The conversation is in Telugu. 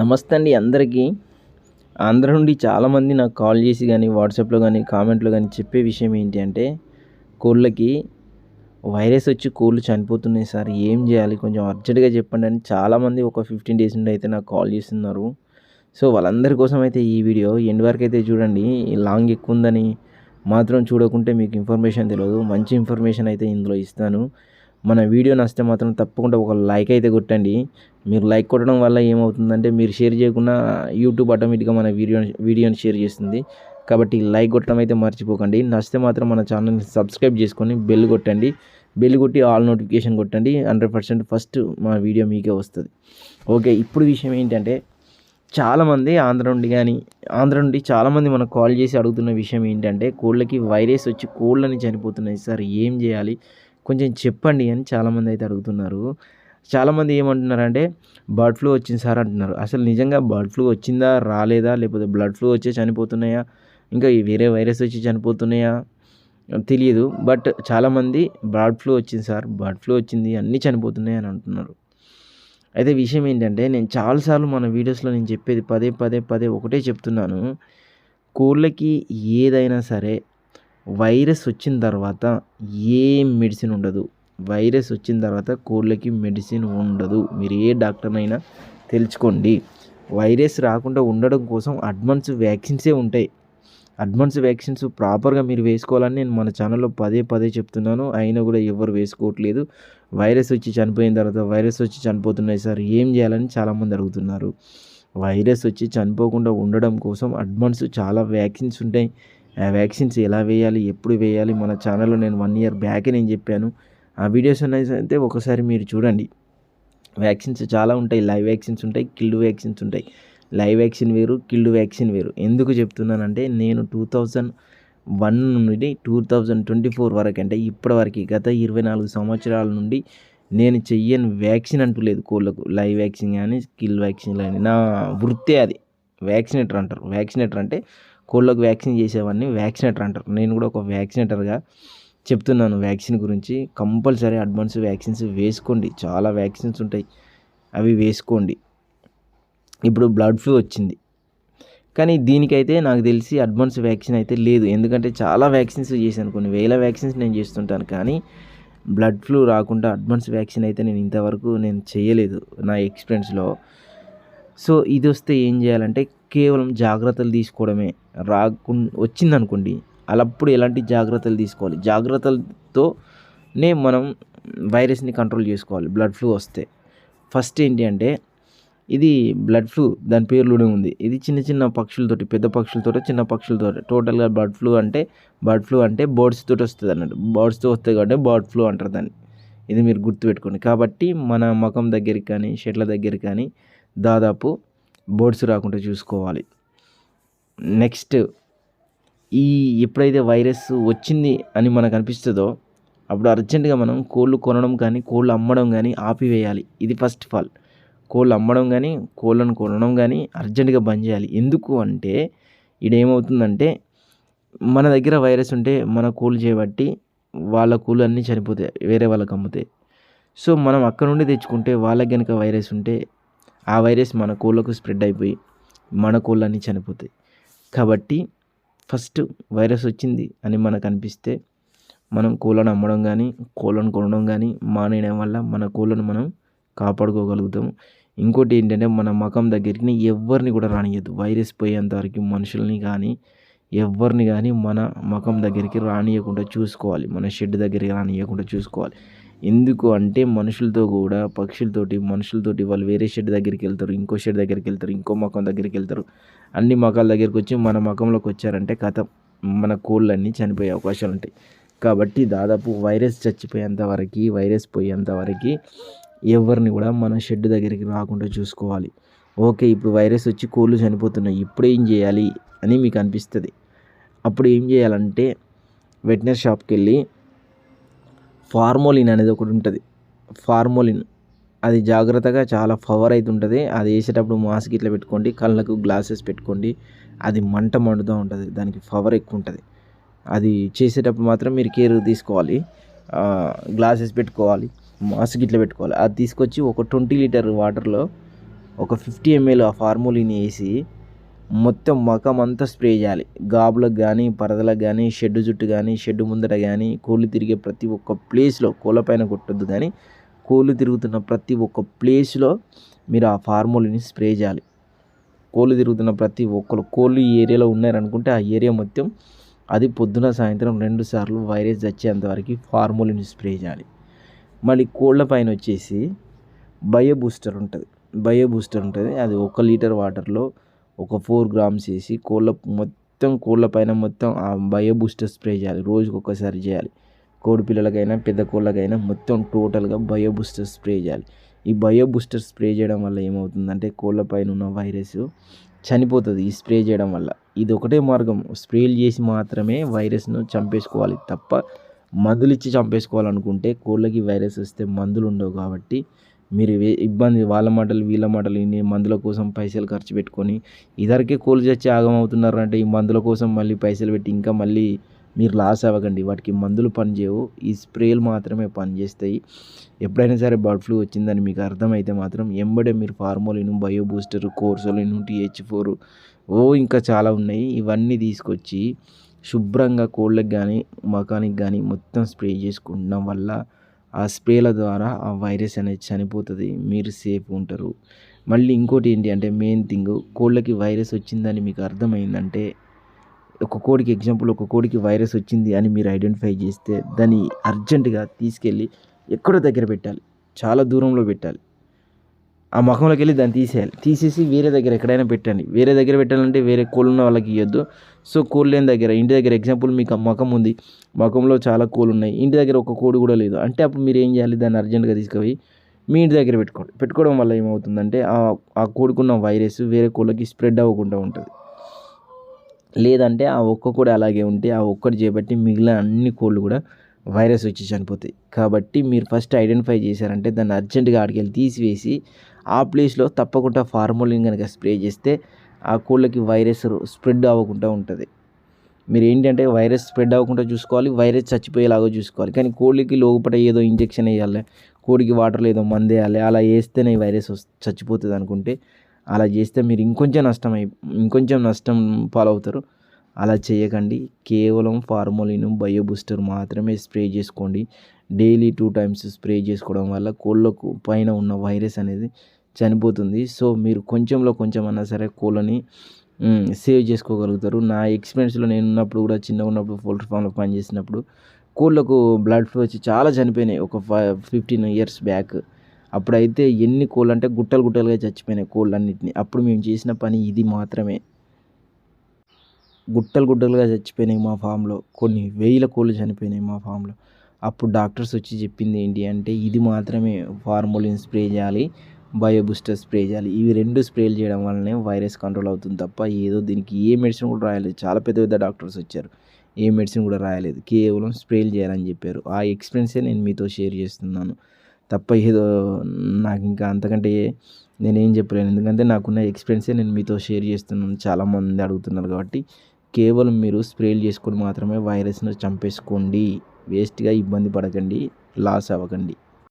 నమస్తే అండి అందరికీ. ఆంధ్ర నుండి చాలామంది నాకు కాల్ చేసి కానీ వాట్సాప్లో కానీ కామెంట్లో కానీ చెప్పే విషయం ఏంటి అంటే కోళ్ళకి వైరస్ వచ్చి కోళ్ళు చనిపోతున్నాయి సార్. ఏం చేయాలి? కొంచెం అర్జెంటుగా చెప్పండి అని చాలామంది ఒక ఫిఫ్టీన్ డేస్ నుండి అయితే నాకు కాల్ చేస్తున్నారు. సో వాళ్ళందరి కోసం అయితే ఈ వీడియో ఎండ్ వరకు అయితే చూడండి. లాంగ్ ఎక్కువ ఉందని మాత్రం చూడకుంటే మీకు ఇన్ఫర్మేషన్ తెలియదు. మంచి ఇన్ఫర్మేషన్ అయితే ఇందులో ఇస్తాను. మన వీడియో నచ్చితే మాత్రం తప్పకుండా ఒక లైక్ అయితే కొట్టండి. మీరు లైక్ కొట్టడం వల్ల ఏమవుతుందంటే మీరు షేర్ చేయకుండా యూట్యూబ్ ఆటోమేటిక్గా మన వీడియో వీడియోని షేర్ చేస్తుంది. కాబట్టి లైక్ కొట్టడం అయితే మర్చిపోకండి. నచ్చితే మాత్రం మన ఛానల్ని సబ్స్క్రైబ్ చేసుకొని బెల్ కొట్టండి. బెల్ కొట్టి ఆల్ నోటిఫికేషన్ కొట్టండి. హండ్రెడ్ పర్సెంట్ ఫస్ట్ మా వీడియో మీకే వస్తుంది. ఓకే ఇప్పుడు విషయం ఏంటంటే చాలామంది ఆంధ్ర నుండి కానీ ఆంధ్ర నుండి చాలామంది మనకు కాల్ చేసి అడుగుతున్న విషయం ఏంటంటే కోళ్ళకి వైరస్ వచ్చి కోళ్ళని చనిపోతున్నాయి. సార్ ఏం చేయాలి? కొంచెం చెప్పండి అని చాలామంది అయితే అడుగుతున్నారు. చాలామంది ఏమంటున్నారంటే బర్డ్ ఫ్లూ వచ్చింది సార్ అంటున్నారు. అసలు నిజంగా బర్డ్ ఫ్లూ వచ్చిందా రాలేదా? లేకపోతే బ్లడ్ ఫ్లూ వచ్చి చనిపోతున్నాయా? ఇంకా వేరే వైరస్ వచ్చి చనిపోతున్నాయా? తెలియదు. బట్ చాలామంది బర్డ్ ఫ్లూ వచ్చింది సార్ బర్డ్ ఫ్లూ వచ్చింది అన్నీ చనిపోతున్నాయి అని అంటున్నారు. అయితే విషయం ఏంటంటే నేను చాలాసార్లు మన వీడియోస్లో నేను చెప్పేది పదే పదే పదే ఒకటే చెప్తున్నాను. కోళ్ళకి ఏదైనా సరే వైరస్ వచ్చిన తర్వాత ఏం మెడిసిన్ ఉండదు. వైరస్ వచ్చిన తర్వాత కోళ్ళకి మెడిసిన్ ఉండదు. మీరు ఏ డాక్టర్నైనా తెలుసుకోండి. వైరస్ రాకుండా ఉండడం కోసం అడ్వాన్స్ వ్యాక్సిన్సే ఉంటాయి. అడ్వాన్స్ వ్యాక్సిన్స్ ప్రాపర్గా మీరు వేసుకోవాలని నేను మన ఛానల్లో పదే పదే చెప్తున్నాను. అయినా కూడా ఎవరు వేసుకోవట్లేదు. వైరస్ వచ్చి చనిపోయిన తర్వాత వైరస్ వచ్చి చనిపోతున్నాయి సార్ ఏం చేయాలని చాలామంది అడుగుతున్నారు. వైరస్ వచ్చి చనిపోకుండా ఉండడం కోసం అడ్వాన్స్ చాలా వ్యాక్సిన్స్ ఉంటాయి. వ్యాక్సిన్స్ ఎలా వేయాలి ఎప్పుడు వేయాలి? మన ఛానల్లో నేను వన్ ఇయర్ బ్యాకే నేను చెప్పాను. ఆ వీడియోస్ అయితే ఒకసారి మీరు చూడండి. వ్యాక్సిన్స్ చాలా ఉంటాయి. లైవ్ వ్యాక్సిన్స్ ఉంటాయి కిల్డ్ వ్యాక్సిన్స్ ఉంటాయి. లైవ్ వ్యాక్సిన్ వేరు కిల్డ్ వ్యాక్సిన్ వేరు. ఎందుకు చెప్తున్నానంటే నేను టూ థౌజండ్ వన్ నుండి టూ థౌజండ్ ట్వంటీ ఫోర్ వరకు అంటే ఇప్పటివరకు గత ఇరవై నాలుగు సంవత్సరాల నుండి నేను చెయ్యని వ్యాక్సిన్ అంటూ లేదు కోళ్ళకు. లైవ్ వ్యాక్సిన్ కానీ కిల్ వ్యాక్సిన్ కానీ. నా వృత్తే అది. వ్యాక్సినేటర్ అంటారు. వ్యాక్సినేటర్ అంటే కోళ్ళకు వ్యాక్సిన్ చేసేవాడిని వ్యాక్సినేటర్ అంటారు. నేను కూడా ఒక వ్యాక్సినేటర్గా చెప్తున్నాను వ్యాక్సిన్ గురించి. కంపల్సరీ అడ్వాన్స్ వ్యాక్సిన్స్ వేసుకోండి. చాలా వ్యాక్సిన్స్ ఉంటాయి. అవి వేసుకోండి. ఇప్పుడు బ్లడ్ ఫ్లూ వచ్చింది. కానీ దీనికైతే నాకు తెలిసి అడ్వాన్స్ వ్యాక్సిన్ అయితే లేదు. ఎందుకంటే చాలా వ్యాక్సిన్స్ చేశాను. కొన్ని వేల వ్యాక్సిన్స్ నేను చేస్తుంటాను. కానీ బ్లడ్ ఫ్లూ రాకుండా అడ్వాన్స్ వ్యాక్సిన్ అయితే నేను ఇంతవరకు నేను చేయలేదు నా ఎక్స్పీరియన్స్లో. సో ఇది వస్తే ఏం చేయాలంటే కేవలం జాగ్రత్తలు తీసుకోవడమే రాకు వచ్చిందనుకోండి అలాప్పుడు ఎలాంటి జాగ్రత్తలు తీసుకోవాలి? జాగ్రత్తలతోనే మనం వైరస్ని కంట్రోల్ చేసుకోవాలి బ్లడ్ ఫ్లూ వస్తే. ఫస్ట్ ఏంటి అంటే ఇది బ్లడ్ ఫ్లూ దాని పేర్లోనే ఉంది. ఇది చిన్న చిన్న పక్షులతోటి పెద్ద పక్షులతో చిన్న పక్షులతో టోటల్గా బర్డ్ ఫ్లూ అంటే బర్డ్ ఫ్లూ అంటే బర్డ్స్ తోటి వస్తుంది అన్నట్టు. బర్డ్స్తో వస్తుంది కాబట్టి బర్డ్ ఫ్లూ అంటారు దాన్ని. ఇది మీరు గుర్తుపెట్టుకోండి. కాబట్టి మన ముఖం దగ్గరికి కానీ షెట్ల దగ్గరికి కానీ దాదాపు బర్డ్స్ రాకుండా చూసుకోవాలి. నెక్స్ట్ ఈ ఎప్పుడైతే వైరస్ వచ్చింది అని మనకు అనిపిస్తుందో అప్పుడు అర్జెంటుగా మనం కోళ్ళు కొనడం కానీ కోళ్ళు అమ్మడం కానీ ఆపివేయాలి. ఇది ఫస్ట్ ఆఫ్ ఆల్ కోళ్ళు అమ్మడం కానీ కోళ్ళను కొనడం కానీ అర్జెంటుగా బంద్ చేయాలి. ఎందుకు అంటే ఇడేమవుతుందంటే మన దగ్గర వైరస్ ఉంటే మన కోళ్ళు చేయబట్టి వాళ్ళ కోళ్ళు అన్నీ చనిపోతాయి వేరే వాళ్ళకి అమ్ముతాయి. సో మనం అక్కడ నుండి తెచ్చుకుంటే వాళ్ళకి కనుక వైరస్ ఉంటే ఆ వైరస్ మన కోళ్ళకు స్ప్రెడ్ అయిపోయి మన కోళ్ళని చనిపోతాయి. కాబట్టి ఫస్ట్ వైరస్ వచ్చింది అని మనకు అనిపిస్తే మనం కోళ్ళను అమ్మడం కానీ కోళ్ళను కొనడం కానీ మానేయడం వల్ల మన కోళ్ళను మనం కాపాడుకోగలుగుతాము. ఇంకోటి ఏంటంటే మన మకం దగ్గరికి ఎవరిని కూడా రానియద్దు. వైరస్ పోయేంత వరకు మనుషుల్ని కానీ ఎవరిని కానీ మన మకం దగ్గరికి రానియకుండా చూసుకోవాలి. మన షెడ్ దగ్గరికి రానియకుండా చూసుకోవాలి. ఎందుకు అంటే మనుషులతో కూడా పక్షులతోటి మనుషులతోటి వాళ్ళు వేరే షెడ్ దగ్గరికి వెళ్తారు ఇంకో షెడ్ దగ్గరికి వెళ్తారు ఇంకో మకం దగ్గరికి వెళ్తారు. అన్ని మకాల దగ్గరికి వచ్చి మన మకంలోకి వచ్చారంటే కథ. మన కోళ్ళన్నీ చనిపోయే అవకాశాలు ఉంటాయి. కాబట్టి దాదాపు వైరస్ చచ్చిపోయేంత వరకు వైరస్ పోయేంత వరకు ఎవరిని కూడా మన షెడ్ దగ్గరికి రాకుండా చూసుకోవాలి. ఓకే ఇప్పుడు వైరస్ వచ్చి కోళ్ళు చనిపోతున్నాయి ఇప్పుడు ఏం చేయాలి అని మీకు అనిపిస్తుంది. అప్పుడు ఏం చేయాలంటే వెటనరీ షాప్కి వెళ్ళి ఫార్మోలిన్ అనేది ఒకటి ఉంటుంది. ఫార్మోలిన్ అది జాగ్రత్తగా చాలా పవర్ అయితే ఉంటుంది. అది వేసేటప్పుడు మాస్క్ ఇట్లా పెట్టుకోండి కళ్ళకు గ్లాసెస్ పెట్టుకోండి. అది మంట మండుతూ ఉంటుంది దానికి పవర్ ఎక్కువ ఉంటుంది. అది చేసేటప్పుడు మాత్రం మీరు కేర్ తీసుకోవాలి. గ్లాసెస్ పెట్టుకోవాలి మాస్క్ ఇట్లా పెట్టుకోవాలి. అది తీసుకొచ్చి ఒక ట్వంటీ లీటర్ వాటర్లో ఒక ఫిఫ్టీ ఎంఎల్ ఆ ఫార్మోలిన్ వేసి మొత్తం మకం అంతా స్ప్రే చేయాలి. గాబులకు కానీ పరదలకు కానీ షెడ్ జుట్టు కానీ షెడ్ ముందట కానీ కోళ్ళు తిరిగే ప్రతి ఒక్క ప్లేస్లో కోళ్ళ పైన కొట్టొద్దు కానీ కోళ్ళు తిరుగుతున్న ప్రతి ఒక్క ప్లేస్లో మీరు ఆ ఫార్ములని స్ప్రే చేయాలి. కోళ్ళు తిరుగుతున్న ప్రతి ఒక్కరు కోళ్ళు ఈ ఏరియాలో ఉన్నారనుకుంటే ఆ ఏరియా మొత్తం అది పొద్దున సాయంత్రం రెండు సార్లు వైరస్ వచ్చేంతవరకు ఫార్ములని స్ప్రే చేయాలి. మళ్ళీ కోళ్ళ పైన వచ్చేసి బయో బూస్టర్ ఉంటుంది. బయో బూస్టర్ ఉంటుంది. అది ఒక లీటర్ వాటర్లో ఒక ఫోర్ గ్రామ్స్ వేసి కోళ్ళ మొత్తం కోళ్ళ పైన మొత్తం ఆ బయో బూస్టర్ స్ప్రే చేయాలి. రోజుకి ఒకసారి చేయాలి. కోడి పిల్లలకైనా పెద్ద కోళ్ళకైనా మొత్తం టోటల్గా బయో బూస్టర్ స్ప్రే చేయాలి. ఈ బయో బూస్టర్ స్ప్రే చేయడం వల్ల ఏమవుతుందంటే కోళ్ళ పైన ఉన్న వైరస్ చనిపోతుంది ఈ స్ప్రే చేయడం వల్ల. ఇది ఒకటే మార్గం. స్ప్రేలు చేసి మాత్రమే వైరస్ను చంపేసుకోవాలి తప్ప మందులు ఇచ్చి చంపేసుకోవాలనుకుంటే కోళ్ళకి వైరస్ వస్తే మందులు ఉండవు కాబట్టి మీరు ఇబ్బంది వాళ్ళ మాటలు వీళ్ళ మాటలు విని మందుల కోసం పైసలు ఖర్చు పెట్టుకొని ఇద్దరికే కోళ్ళు చచ్చి ఆగం అవుతున్నారు అంటే ఈ మందుల కోసం మళ్ళీ పైసలు పెట్టి ఇంకా మళ్ళీ మీరు లాస్ అవ్వకండి. వాటికి మందులు పనిచేయవు. ఈ స్ప్రేలు మాత్రమే పనిచేస్తాయి. ఎప్పుడైనా సరే బర్డ్ ఫ్లూ వచ్చిందని మీకు అర్థమైతే మాత్రం ఎంబడే మీరు ఫార్మోలిను బయో బూస్టర్ కోర్సోలిను టీహెచ్ ఫోర్ ఓ ఇంకా చాలా ఉన్నాయి. ఇవన్నీ తీసుకొచ్చి శుభ్రంగా కోళ్ళకి కానీ మకానికి కానీ మొత్తం స్ప్రే చేసుకుంటడం వల్ల ఆ స్ప్రేల ద్వారా ఆ వైరస్ అనేది చనిపోతుంది. మీరు సేఫ్ ఉంటారు. మళ్ళీ ఇంకోటి ఏంటి అంటే మెయిన్ థింగ్ కోళ్ళకి వైరస్ వచ్చిందని మీకు అర్థమైందంటే ఒక కోడికి ఎగ్జాంపుల్ ఒక కోడికి వైరస్ వచ్చింది అని మీరు ఐడెంటిఫై చేస్తే దాన్ని అర్జెంటుగా తీసుకెళ్ళి ఎక్కడో దగ్గర పెట్టాలి. చాలా దూరంలో పెట్టాలి. ఆ ముఖంలోకి వెళ్ళి దాన్ని తీసేయాలి. తీసేసి వేరే దగ్గర ఎక్కడైనా పెట్టండి. వేరే దగ్గర పెట్టాలంటే వేరే కోళ్ళు ఉన్న వాళ్ళకి ఇవ్వద్దు సో కోళ్ళు లేని దగ్గర ఇంటి దగ్గర ఎగ్జాంపుల్ మీకు ముఖం ఉంది. ముఖంలో చాలా కోళ్ళు ఉన్నాయి. ఇంటి దగ్గర ఒక కోడి కూడా లేదు. అంటే అప్పుడు మీరు ఏం చేయాలి? దాన్ని అర్జెంటుగా తీసుకుపోయి మీ ఇంటి దగ్గర పెట్టుకోండి. పెట్టుకోవడం వల్ల ఏమవుతుందంటే ఆ కోడుకున్న వైరస్ వేరే కోళ్ళకి స్ప్రెడ్ అవ్వకుండా ఉంటుంది. లేదంటే ఆ ఒక్క కూడా అలాగే ఉంటే ఆ ఒక్కటి చేపట్టి మిగిలిన అన్ని కోళ్ళు కూడా వైరస్ వచ్చి చనిపోతాయి కాబట్టి మీరు ఫస్ట్ ఐడెంటిఫై చేశారంటే దాన్ని అర్జెంటుగా ఆడికెళ్ళి తీసివేసి ఆ ప్లేస్లో తప్పకుండా ఫార్మోలిన్ కనుక స్ప్రే చేస్తే ఆ కోళ్ళకి వైరస్ స్ప్రెడ్ అవ్వకుండా ఉంటుంది. మీరు ఏంటంటే వైరస్ స్ప్రెడ్ అవ్వకుండా చూసుకోవాలి వైరస్ చచ్చిపోయేలాగా చూసుకోవాలి. కానీ కోళ్ళకి లోపల ఏదో ఇంజెక్షన్ వేయాలి కోడికి వాటర్లో ఏదో మందు వేయాలి అలా వేస్తేనే వైరస్ చచ్చిపోతుంది అనుకుంటే అలా చేస్తే మీరు ఇంకొంచెం నష్టం అయి ఇంకొంచెం నష్టం పాలవుతారు. అలా చేయకండి. కేవలం ఫార్మోలిన్ బయో బూస్టర్ మాత్రమే స్ప్రే చేసుకోండి. డైలీ టూ టైమ్స్ స్ప్రే చేసుకోవడం వల్ల కోళ్ళకు పైన ఉన్న వైరస్ అనేది చనిపోతుంది. సో మీరు కొంచెంలో కొంచెం అన్నా సరే కోళ్ళని సేవ్ చేసుకోగలుగుతారు. నా ఎక్స్పీరియన్స్లో నేను ఉన్నప్పుడు కూడా చిన్నగా ఉన్నప్పుడు పోల్ట్రీ ఫామ్లో పనిచేసినప్పుడు కోళ్ళకు బ్లడ్ ఫ్లో వచ్చి చాలా చనిపోయినాయి. ఒక ఫైవ్ ఫిఫ్టీన్ ఇయర్స్ బ్యాక్. అప్పుడైతే ఎన్ని కోళ్ళు అంటే గుట్టలు గుట్టలుగా చచ్చిపోయినాయి కోళ్ళు అన్నింటినీ అప్పుడు మేము చేసిన పని ఇది మాత్రమే. గుట్టలు గుట్టలుగా చచ్చిపోయినాయి మా ఫామ్లో. కొన్ని వేల కోళ్ళు చనిపోయినాయి మా ఫామ్లో. అప్పుడు డాక్టర్స్ వచ్చి చెప్పింది ఏంటి అంటే ఇది మాత్రమే ఫార్మోలిన్ స్ప్రే చేయాలి బయో బూస్టర్ స్ప్రే చేయాలి. ఇవి రెండు స్ప్రేలు చేయడం వల్లనే వైరస్ కంట్రోల్ అవుతుంది తప్ప ఏదో దీనికి ఏ మెడిసిన్ కూడా రాయలేదు. చాలా పెద్ద పెద్ద డాక్టర్స్ వచ్చారు. ఏ మెడిసిన్ కూడా రాయలేదు. కేవలం స్ప్రేలు చేయాలని చెప్పారు. ఆ ఎక్స్పీరియన్సే నేను మీతో షేర్ చేస్తున్నాను. తప్ప ఏదో నాకు ఇంకా అంతకంటే నేనేం చెప్పలేను. ఎందుకంటే నాకున్న ఎక్స్పీరియన్సే నేను మీతో షేర్ చేస్తున్నాను. చాలామంది అడుగుతున్నారు కాబట్టి కేవలం మీరు స్ప్రేలు చేసుకొని మాత్రమే వైరస్ను చంపేసుకోండి. వేస్ట్గా ఇబ్బంది పడకండి. లాస్ అవ్వకండి.